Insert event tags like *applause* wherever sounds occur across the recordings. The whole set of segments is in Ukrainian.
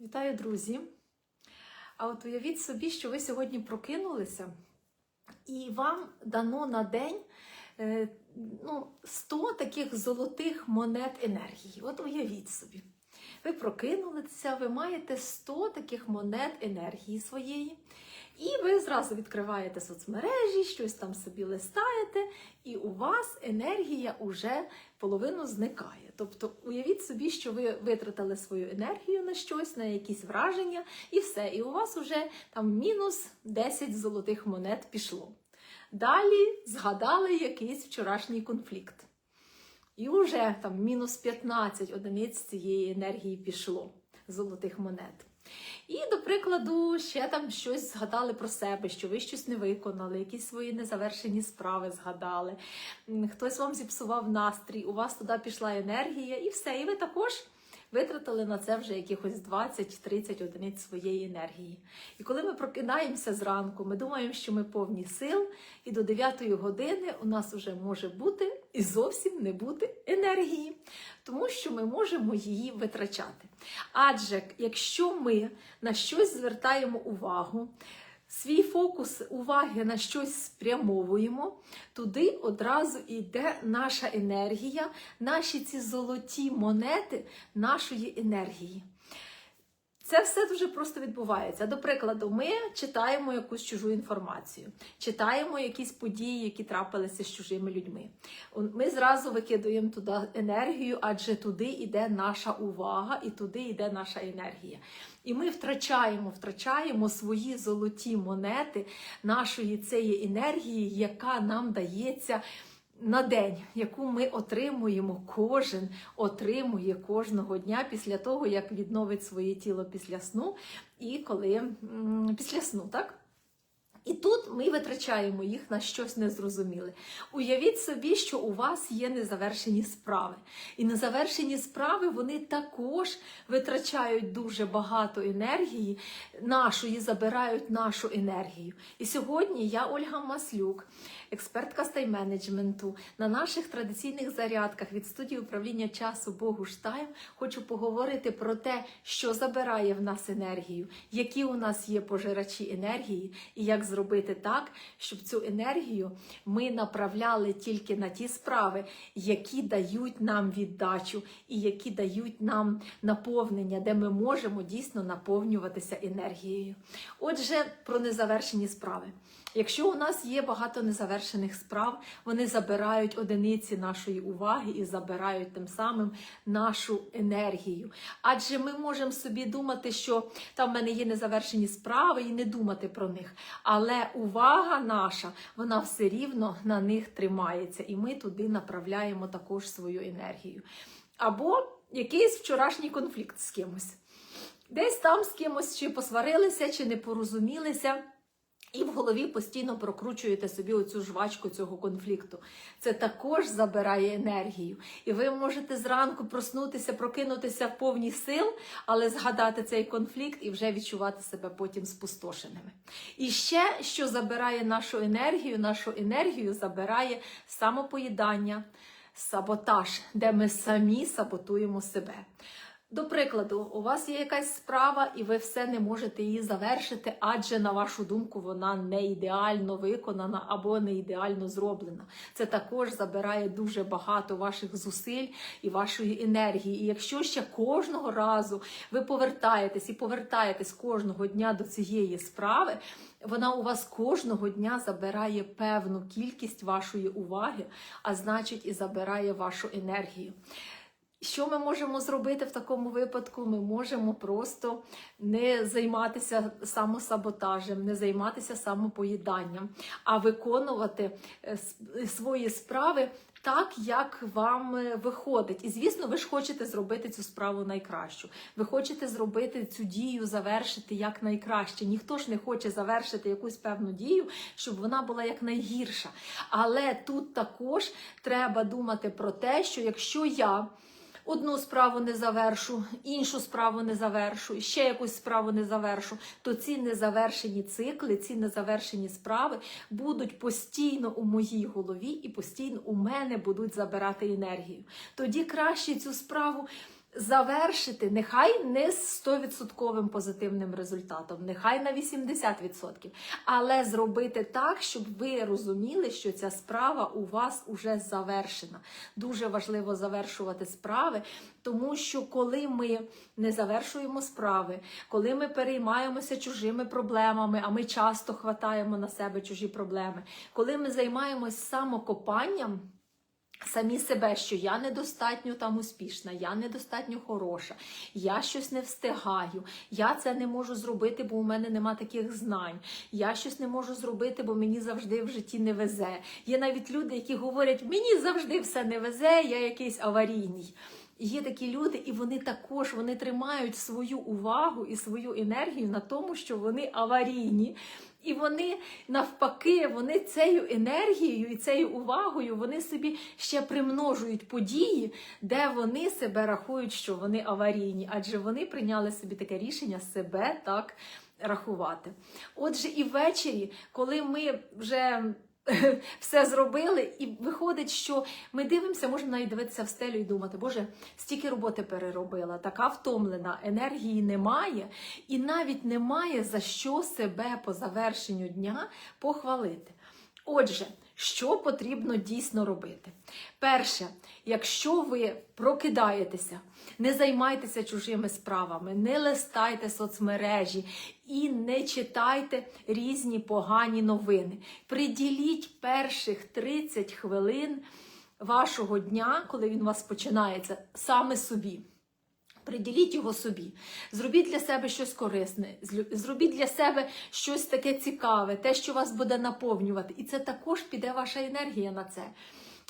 Вітаю, друзі! А от уявіть собі, що ви сьогодні прокинулися, і вам дано на день е, ну, 100 таких золотих монет енергії. От уявіть собі. Ви прокинулися, ви маєте 100 таких монет енергії своєї. І ви зразу відкриваєте соцмережі, щось там собі листаєте, і у вас енергія уже половину зникає. Тобто, уявіть собі, що ви витратили свою енергію на щось, на якісь враження, і все. І у вас вже там мінус 10 золотих монет пішло. Далі згадали якийсь вчорашній конфлікт. І вже там мінус 15 одиниць цієї енергії пішло золотих монет. І, до прикладу, ще там щось згадали про себе, що ви щось не виконали, якісь свої незавершені справи згадали. Хтось вам зіпсував настрій, у вас туди пішла енергія, і все. І ви також витратили на це вже якихось 20-30 одиниць своєї енергії. І коли ми прокидаємося зранку, ми думаємо, що ми повні сил, і до 9 години у нас вже може бути і зовсім не бути енергії, тому що ми можемо її витрачати. Адже якщо ми на щось звертаємо увагу, свій фокус уваги на щось спрямовуємо, туди одразу йде наша енергія, наші ці золоті монети нашої енергії. Це все дуже просто відбувається. До прикладу, ми читаємо якусь чужу інформацію, читаємо якісь події, які трапилися з чужими людьми. Ми зразу викидуємо туди енергію, адже туди йде наша увага і туди йде наша енергія. І ми втрачаємо, втрачаємо свої золоті монети нашої цієї енергії, яка нам дається на день, яку ми отримуємо, кожен отримує кожного дня після того, як відновить своє тіло після сну, і коли після сну, так? І тут ми витрачаємо їх на щось незрозуміле. Уявіть собі, що у вас є незавершені справи. І незавершені справи вони також витрачають дуже багато енергії, нашої забирають нашу енергію. І сьогодні я, Ольга Маслюк, експертка з тайм-менеджменту, на наших традиційних зарядках від студії управління часу Богуштайм хочу поговорити про те, що забирає в нас енергію, які у нас є пожирачі енергії, і як зробити так, щоб цю енергію ми направляли тільки на ті справи, які дають нам віддачу і які дають нам наповнення, де ми можемо дійсно наповнюватися енергією. Отже, про незавершені справи. Якщо у нас є багато незавершених справ, вони забирають одиниці нашої уваги і забирають тим самим нашу енергію. Адже ми можемо собі думати, що там в мене є незавершені справи і не думати про них. Але увага наша, вона все рівно на них тримається, і ми туди направляємо також свою енергію. Або якийсь вчорашній конфлікт з кимось. Десь там з кимось чи посварилися, чи не порозумілися. І в голові постійно прокручуєте собі оцю жвачку цього конфлікту. Це також забирає енергію. І ви можете зранку проснутися, прокинутися в повні сил, але згадати цей конфлікт і вже відчувати себе потім спустошеними. І ще, що забирає нашу енергію, нашу енергію забирає самопоїдання, саботаж, де ми самі саботуємо себе. До прикладу, у вас є якась справа, і ви все не можете її завершити, адже, на вашу думку, вона не ідеально виконана або не ідеально зроблена. Це також забирає дуже багато ваших зусиль і вашої енергії. І якщо ще кожного разу ви повертаєтесь і повертаєтесь кожного дня до цієї справи, вона у вас кожного дня забирає певну кількість вашої уваги, а значить, і забирає вашу енергію. Що ми можемо зробити в такому випадку? Ми можемо просто не займатися самосаботажем, не займатися самопоїданням, а виконувати е, свої справи так, як вам е, виходить. І звісно, ви ж хочете зробити цю справу найкращу. Ви хочете зробити цю дію, завершити як найкраще. Ніхто ж не хоче завершити якусь певну дію, щоб вона була як найгірша. Але тут також треба думати про те, що якщо я одну справу не завершу, іншу справу не завершу, ще якусь справу не завершу, то ці незавершені цикли, ці незавершені справи будуть постійно у моїй голові і постійно у мене будуть забирати енергію. Тоді краще цю справу завершити, нехай не з 100% позитивним результатом, нехай на 80%, але зробити так, щоб ви розуміли, що ця справа у вас уже завершена. Дуже важливо завершувати справи, тому що коли ми не завершуємо справи, коли ми переймаємося чужими проблемами, а ми часто хватаємо на себе чужі проблеми, коли ми займаємось самокопанням. Самі себе, що я недостатньо там успішна, я недостатньо хороша, я щось не встигаю, я це не можу зробити, бо у мене нема таких знань. Я щось не можу зробити, бо мені завжди в житті не везе. Є навіть люди, які говорять, мені завжди все не везе, я якийсь аварійний. Є такі люди, і вони також вони тримають свою увагу і свою енергію на тому, що вони аварійні. І вони навпаки, вони цією енергією і цією увагою вони собі ще примножують події, де вони себе рахують, що вони аварійні, адже вони прийняли собі таке рішення себе так рахувати. Отже, і ввечері, коли ми вже *laughs* все зробили, і виходить, що ми дивимося, можна навіть дивитися в стелю і думати, Боже, стільки роботи переробила, така втомлена, енергії немає, і навіть немає за що себе по завершенню дня похвалити. Отже, що потрібно дійсно робити? Перше, якщо ви прокидаєтеся, не займайтеся чужими справами, не листайте соцмережі і не читайте різні погані новини. Приділіть перших 30 хвилин вашого дня, коли він у вас починається, саме собі. Приділіть його собі, зробіть для себе щось корисне, зробіть для себе щось таке цікаве, те, що вас буде наповнювати. І це також піде ваша енергія на це.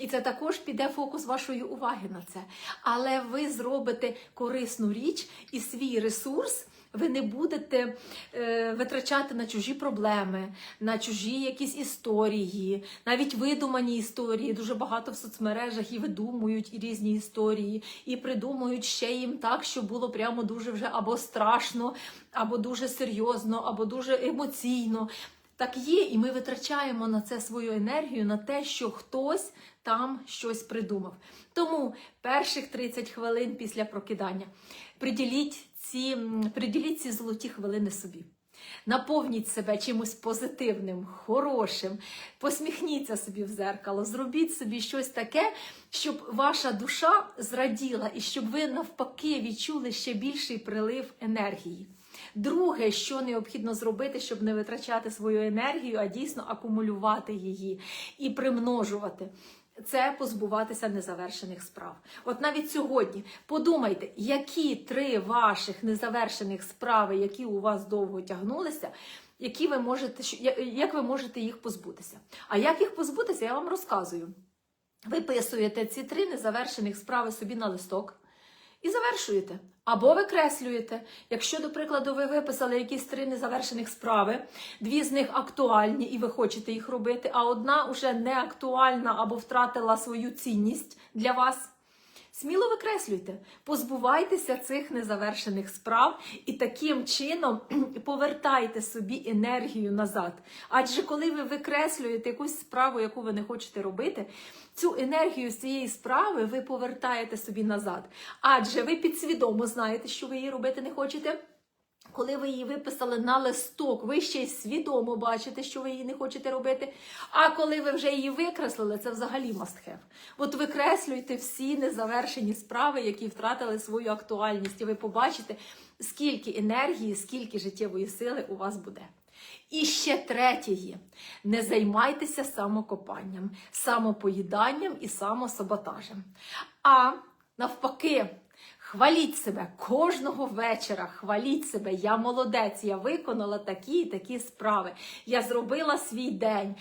І це також піде фокус вашої уваги на це. Але ви зробите корисну річ і свій ресурс. Ви не будете е, витрачати на чужі проблеми, на чужі якісь історії, навіть видумані історії. Дуже багато в соцмережах і видумують і різні історії, і придумують ще їм так, що було прямо дуже вже або страшно, або дуже серйозно, або дуже емоційно. Так є, і ми витрачаємо на це свою енергію, на те, що хтось там щось придумав. Тому перших 30 хвилин після прокидання приділіть ці, приділіть ці золоті хвилини собі. Наповніть себе чимось позитивним, хорошим, посміхніться собі в зеркало, зробіть собі щось таке, щоб ваша душа зраділа і щоб ви навпаки відчули ще більший прилив енергії. Друге, що необхідно зробити, щоб не витрачати свою енергію, а дійсно акумулювати її і примножувати. Це позбуватися незавершених справ. От навіть сьогодні подумайте, які три ваших незавершених справи, які у вас довго тягнулися, які ви можете, як ви можете їх позбутися. А як їх позбутися, я вам розказую. Виписуєте ці три незавершених справи собі на листок і завершуєте. Або викреслюєте. Якщо, до прикладу, ви виписали якісь три незавершених справи, дві з них актуальні, і ви хочете їх робити, а одна вже не актуальна або втратила свою цінність для вас. Сміло викреслюйте, позбувайтеся цих незавершених справ і таким чином *clears throat* повертайте собі енергію назад. Адже коли ви викреслюєте якусь справу, яку ви не хочете робити, цю енергію з цієї справи ви повертаєте собі назад. Адже ви підсвідомо знаєте, що ви її робити не хочете. Коли ви її виписали на листок, ви ще й свідомо бачите, що ви її не хочете робити. А коли ви вже її викреслили, це взагалі have. От викреслюйте всі незавершені справи, які втратили свою актуальність, і ви побачите, скільки енергії, скільки життєвої сили у вас буде. І ще третє не займайтеся самокопанням, самопоїданням і самосаботажем. А навпаки. Хваліть себе кожного вечора, хваліть себе. Я молодець, я виконала такі і такі справи. Я зробила свій день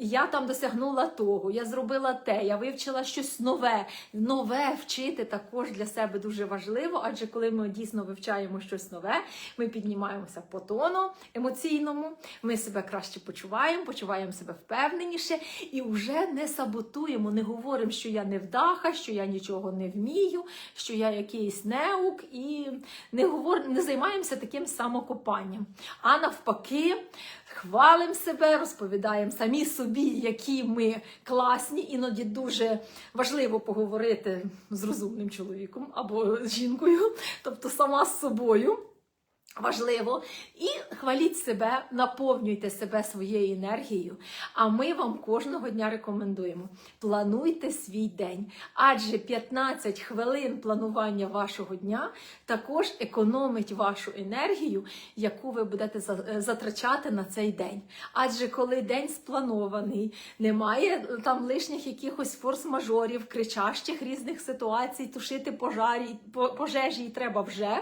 я там досягнула того, я зробила те, я вивчила щось нове. Нове вчити також для себе дуже важливо, адже коли ми дійсно вивчаємо щось нове, ми піднімаємося по тону емоційному, ми себе краще почуваємо, почуваємо себе впевненіше і вже не саботуємо, не говоримо, що я не вдаха, що я нічого не вмію, що я якийсь неук, і не говор... не займаємося таким самокопанням. А навпаки, хвалимо себе, розповідаємо самі собі собі, які ми класні, іноді дуже важливо поговорити з розумним чоловіком або жінкою, тобто сама з собою. Важливо і хваліть себе, наповнюйте себе своєю енергією. А ми вам кожного дня рекомендуємо: плануйте свій день, адже 15 хвилин планування вашого дня також економить вашу енергію, яку ви будете е, затрачати на цей день. Адже коли день спланований, немає е, там лишніх якихось форс-мажорів, кричащих різних ситуацій, тушити пожарі, пожежі треба вже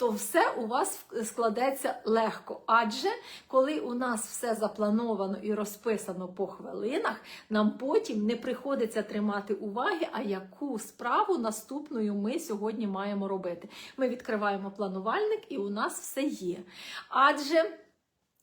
то все у вас складеться легко. Адже коли у нас все заплановано і розписано по хвилинах, нам потім не приходиться тримати уваги, а яку справу наступною ми сьогодні маємо робити. Ми відкриваємо планувальник, і у нас все є. Адже.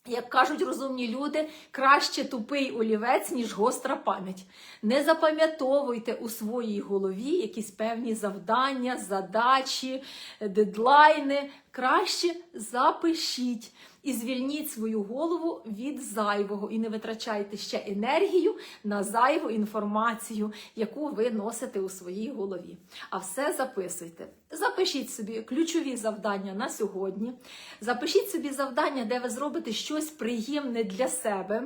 Як кажуть розумні люди, краще тупий олівець, ніж гостра пам'ять. Не запам'ятовуйте у своїй голові якісь певні завдання, задачі, дедлайни. Краще запишіть і звільніть свою голову від зайвого, і не витрачайте ще енергію на зайву інформацію, яку ви носите у своїй голові. А все записуйте. Запишіть собі ключові завдання на сьогодні. Запишіть собі завдання, де ви зробите щось приємне для себе,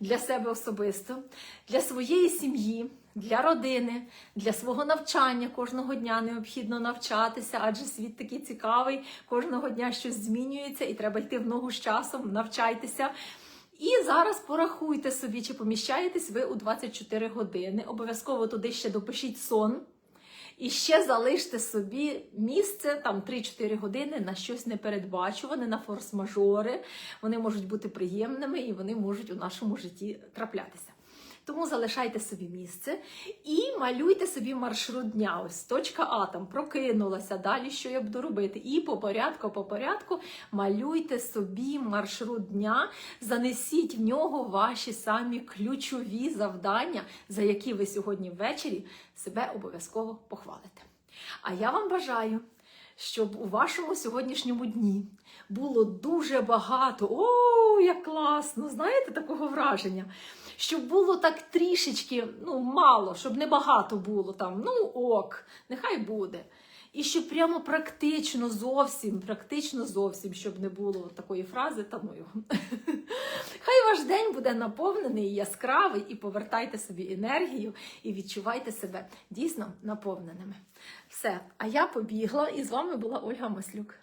для себе особисто, для своєї сім'ї. Для родини, для свого навчання кожного дня необхідно навчатися, адже світ такий цікавий, кожного дня щось змінюється і треба йти в ногу з часом, навчайтеся. І зараз порахуйте собі, чи поміщаєтесь ви у 24 години. Обов'язково туди ще допишіть сон. І ще залиште собі місце там 3-4 години на щось непередбачуване, на форс-мажори. Вони можуть бути приємними і вони можуть у нашому житті траплятися. Тому залишайте собі місце і малюйте собі маршрут дня. Ось точка А там прокинулася. Далі що я буду робити? І по порядку, по порядку малюйте собі маршрут дня, занесіть в нього ваші самі ключові завдання, за які ви сьогодні ввечері себе обов'язково похвалите. А я вам бажаю, щоб у вашому сьогоднішньому дні було дуже багато. О, як класно! Знаєте, такого враження. Щоб було так трішечки, ну, мало, щоб не багато було там, ну ок, нехай буде. І щоб прямо практично зовсім, практично зовсім, щоб не було такої фрази, та ну його. *laughs* Хай ваш день буде наповнений яскравий, і повертайте собі енергію, і відчувайте себе дійсно наповненими. Все, а я побігла, і з вами була Ольга Маслюк.